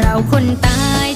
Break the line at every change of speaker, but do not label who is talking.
เราคนตาย